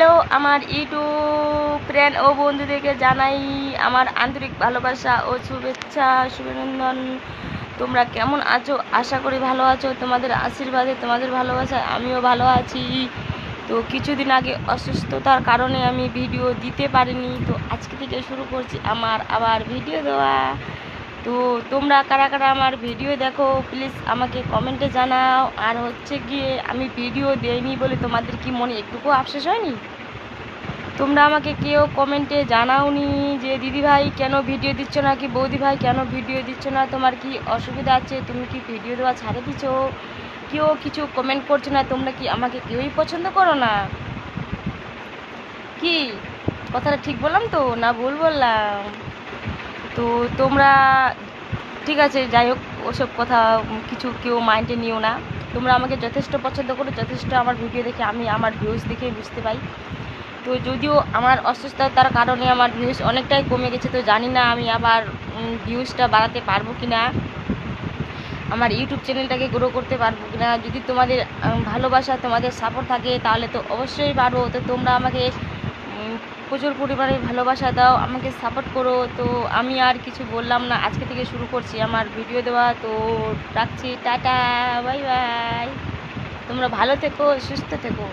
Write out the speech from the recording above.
Hello, আমার YouTube friend ও বন্ধুদেরকে জানাই আমার আন্তরিক ভালোবাসা ও শুভেচ্ছা শুভনন্দন তোমরা কেমন আছো? আশা করি ভালো আছো। তোমাদের আশীর্বাদে, তোমাদের ভালোবাসায় আমিও ভালো আছি। তো কিছুদিন আগে অসুস্থতার কারণে আমি ভিডিও দিতে পারিনি। তো আজকে থেকে শুরু করছি আমার আবার ভিডিও দেওয়া। তো তোমরা কারা কারা আমার ভিডিও দেখো প্লিজ আমাকে কমেন্টে জানাও। আর হচ্ছে গিয়ে আমি ভিডিও দেইনি বলে তোমাদের কি মনে একটুকু আফসোস হয়নি? তোমরা আমাকে কেউ কমেন্টে জানাওনি যে, দিদি ভাই, কেন ভিডিও দিচ্ছ না? কি বৌদি ভাই, কেন ভিডিও দিচ্ছ না? তোমার কি অসুবিধা আছে? তুমি কি ভিডিও দেওয়া ছাড়ে দিচ্ছ? কেউ কিছু কমেন্ট করছ না? তোমরা কি আমাকে কেউই পছন্দ করো না? কি? কথাটা ঠিক বললাম তো? না ভুল বললাম? তো তোমরা, ঠিক আছে যাই হোক ওসব কথা কিছু কেউ মাইন্ডে নিও না। তোমরা আমাকে যথেষ্ট পছন্দ করো, যথেষ্ট আমার ভিডিও দেখে আমি আমার ভিউজ দেখে বুঝতে পাই। তো যদিও আমার অসুস্থতার কারণে আমার ভিউজ অনেকটাই কমে গেছে, তো জানি না আমি আবার ভিউজটা বাড়াতে পারব কি না। আমার ইউটিউব চ্যানেলটাকে গ্রো করতে পারব কি না। যদি তোমাদের ভালোবাসা, তোমাদের সাপোর্ট থাকে, তাহলে তো অবশ্যই পারব। তো তোমরা আমাকে প্রচুর পরিমাণে ভালোবাসা দাও, আমাকে সাপোর্ট করো। তো আমি আর কিছু বললাম না, আজকে থেকে শুরু করছি আমার ভিডিও দেওয়া। তো রাখছি, টাটা বাই বাই তোমরা ভালো থেকো, সুস্থ থেকো।